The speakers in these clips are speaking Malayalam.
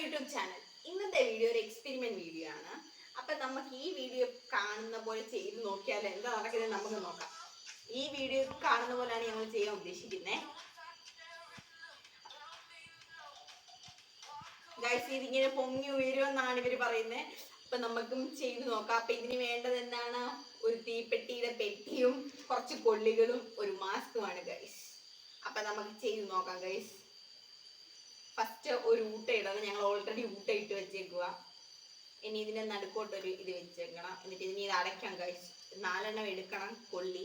YouTube channel. ഇന്നത്തെ വീഡിയോ ഒരു എക്സ്പെരിമെന്റ് വീഡിയോ ആണ്. അപ്പൊ നമുക്ക് ഈ വീഡിയോ കാണുന്ന പോലെ ചെയ്ത് നോക്കിയാൽ എന്താ നടക്കുന്നത് നമുക്ക് നോക്കാം. ഈ വീഡിയോ കാണുന്ന പോലെയാണ് ഞങ്ങൾ ചെയ്യാൻ ഉദ്ദേശിക്കുന്നത് ഗൈസ് ഇതിങ്ങനെ പൊങ്ങി ഉയരുമെന്നാണ് ഇവർ പറയുന്നത് അപ്പൊ നമുക്കും ചെയ്ത് നോക്കാം. അപ്പൊ ഇതിന് വേണ്ടത് എന്താണ്? ഒരു തീപ്പെട്ടിയുടെ പെട്ടിയും കുറച്ച് കൊള്ളികളും ഒരു മാസ്കുമാണ് ഗൈസ് അപ്പൊ നമുക്ക് ചെയ്ത് നോക്കാം ഗൈസ് ഫസ്റ്റ് ഒരു ഊട്ട ഇടണം ഞങ്ങൾ ഓൾറെഡി ഊട്ട ഇട്ട് വെച്ചേക്കുക ഇനി ഇതിന്റെ നടുക്കോട്ടൊരു ഇത് വെച്ചേക്കണം. എന്നിട്ട് ഇതിന് ഇത് അടയ്ക്കാം കഴിച്ച് നാലെണ്ണം എടുക്കണം കൊള്ളി.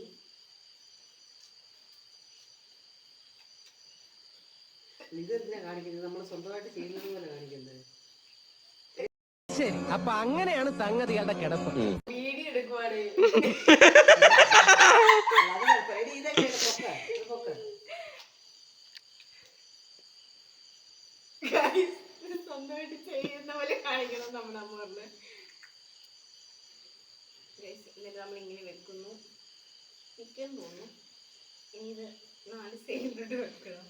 ഇതെന്തിനാ കാണിക്കുന്നത്? നമ്മൾ സ്വന്തമായിട്ട് ചെയ്യുന്നത് പോലെ കാണിക്കുന്നത് ശരി അപ്പൊ അങ്ങനെയാണ് സംഗതികളുടെ കിടപ്പ്. വീഡിയോ എടുക്കുവാണ് അല്ലാതെ കുഴപ്പമില്ല. എടി, ഇതൊക്കെ എടുക്ക്, പൊക്ക്, ഇത് പൊക്ക്. Guys, ഇത് സ്വന്തമായിട്ട് ചെയ്യുന്ന പോലെ കാണിക്കണം നമ്മുടെ അമ്മ പറഞ്ഞ് ഇങ്ങനെ വെക്കുന്നു നിൽക്കാൻ തോന്നുന്നു ഇനി ഇത് നാല് സൈഡിലോട്ട് വെക്കണം.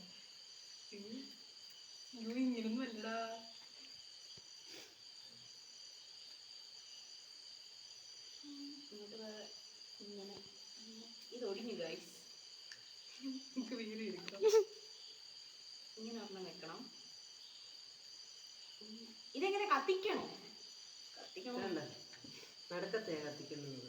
അയ്യോ, ഇങ്ങനൊന്നും അല്ലടാ ഉം, എന്നിട്ട് ദാ ഇങ്ങനെ ഇങ്ങനെ. ഇത് ഒടിഞ്ഞു ഗൈസ് നമുക്ക് വീട് എടുക്കണം ഇങ്ങനെ ഒരെണ്ണം വെക്കണം. ഇതെങ്ങനെ കത്തിക്കണോ കത്തിക്കണോ വേണ്ട. നടുക്കത്തെ കത്തിക്കുന്നത്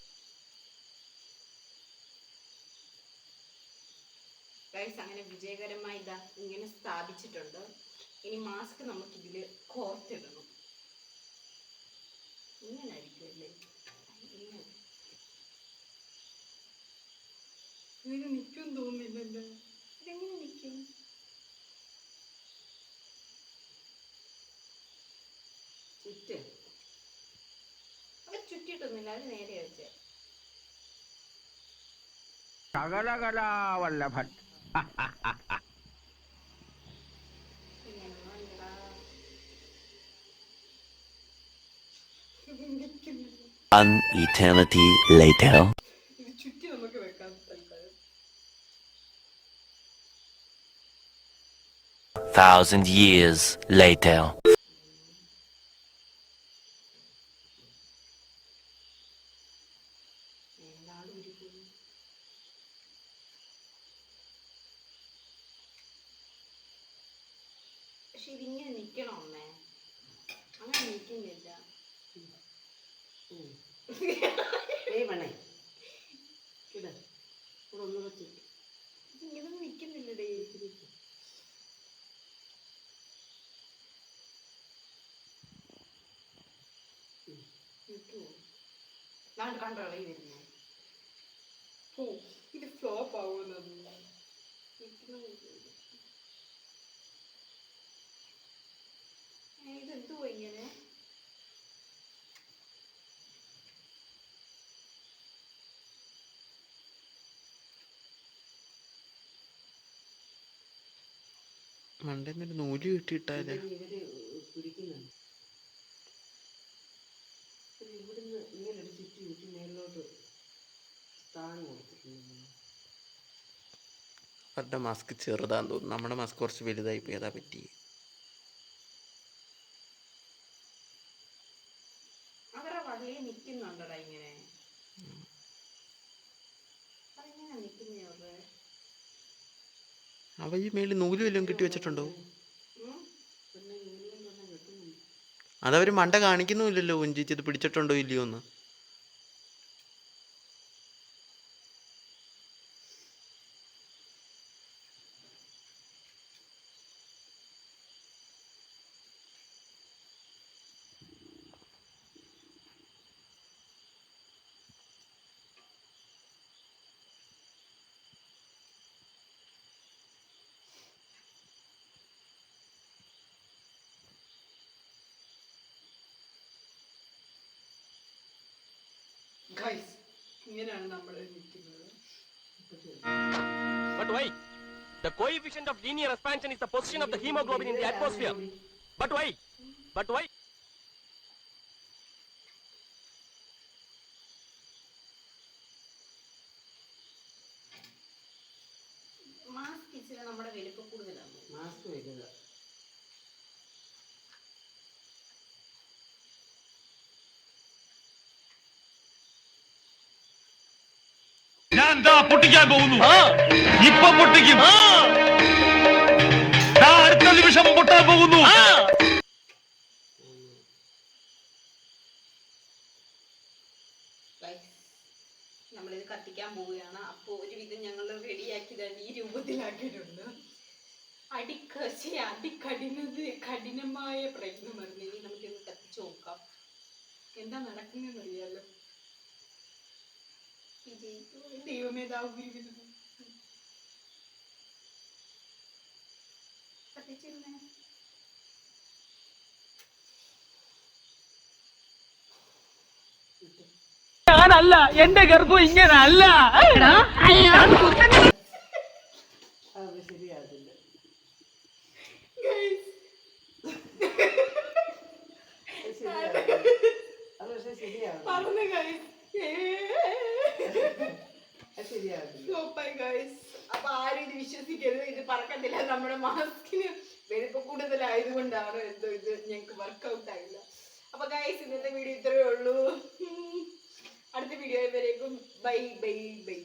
ഗൈസ് അങ്ങനെ വിജയകരമായി ഇതാ ഇങ്ങനെ സ്ഥാപിച്ചിട്ടുണ്ട്. ഇനി മാസ്ക് നമുക്ക് ഇതിൽ കോർത്തിടണം. ഇങ്ങനെ ആയിരിക്കും അല്ലേ? ഇങ്ങനെ ഇതിന് നിൽക്കും തോന്നുന്നില്ലല്ലോ. ഇതെങ്ങനെ നിൽക്കും ചുറ്റ്. അവർ ചുറ്റിയിട്ടൊന്നുമില്ല അവർ നേരെ വെച്ചേ. സകലകലാവല്ലഭൻ ഇങ്ങനെയൊന്നും അല്ലടാ. ഇത് നിൽക്കുന്നില്ല. One eternity later. ഇത് ചുറ്റി നമുക്ക് വെക്കാം തൽക്കാലം Thousand years later. ഏതാണ്ട് ഉരുകുന്നു. പക്ഷെ ഇതിങ്ങനെ നിക്കണോ അമ്മേ? അങ്ങനെ. ഏയ് പെണ്ണേ ഇട. ഇവിടെ ഒന്ന് വെച്ച് ഞാൻ മണ്ടേന്നൊരു നൂൽ കിട്ടിയിട്ടാലേ. ഇവർ പിടിക്കുന്നുണ്ട്. ഇത് ഇവിടുന്ന് ഇങ്ങനെ ഒരു ചുറ്റി ചുറ്റി മേളിലോട്ട് താഴെ കൊടുത്തിട്ടുണ്ട്. അവരുടെ മാസ്ക് ചെറുതാന്ന് തോന്നുന്നു. നമ്മുടെ മാസ്ക് കുറച്ച് വലുതായി പോയി. അതാ പറ്റി. അവരുടെ നിക്കുന്നുണ്ടടാ ഇങ്ങനെ? അതെങ്ങനെ അവരുടെ? അവ ഈ മേളിൽ നൂൽ വല്ലതും കെട്ടി വെച്ചിട്ടുണ്ടോ? അതവർ മണ്ട കാണിക്കുന്നുമില്ലല്ലോ ഉഞ്ചിച്ചത് പിടിച്ചിട്ടുണ്ടോ ഇല്ലയോ എന്ന് ഇങ്ങനെയാണ് നമ്മൾ നിൽക്കുന്നത് But why? The coefficient of linear expansion is the position of the hemoglobin in the atmosphere. But why? But why? Mask ഇച്ചിരി നമ്മുടെ വലിപ്പം കൂടുതലാണ് മാസ്ക് വരിക ഞാൻ ദാ പൊട്ടിക്കാൻ പോകുന്നു? ഇപ്പൊ പൊട്ടിക്കും. ദാ അടുത്ത നിമിഷം പൊട്ടാൻ പോകുന്നു. നമ്മളിത് കത്തിക്കാൻ പോവുകയാണ്. അപ്പോൾ ഒരുവിധം ഞങ്ങൾ റെഡിയാക്കിയതാണ് ഈ രൂപത്തിലാക്കിയിട്ടുണ്ട്. അടിക്കശി അതികഠിനത് കഠിനമായ പ്രയത്നമായിരുന്നു ഇനി നമുക്കിത് കത്തിച്ച് നോക്കാം. എന്താ വിജയിക്കോ ദൈവമേ ദാ ഉരുകുന്നത് കത്തിച്ചിരുന്നേ. ഞാനല്ല എന്റെ ഗർഭം ഇങ്ങനെ അല്ല അത് ശരിയാകത്തില്ല Guys, അത് ശരിയാകത്തില്ല അത് പക്ഷെ ശരിയാകും പറന്ന് guys. അത് ശരിയാകത്തില്ല സൂപ്പർ ഗൈസ് അപ്പൊ ആരും ഇത് വിശ്വസിക്കരുത് ഇത് പറക്കത്തില്ല നമ്മുടെ മാസ്കിന് വെളുപ്പ് കൂടുതലായതുകൊണ്ടാണ് എന്തോ ഇത് ഞങ്ങൾക്ക് വർക്കൗട്ട് ആയില്ല. അപ്പൊ ഗൈസ് ഇന്നത്തെ വീഡിയോ ഇത്രയേ ഉള്ളൂ. അടുത്ത വീഡിയോ വരേക്കും ബൈ ബൈ ബൈ.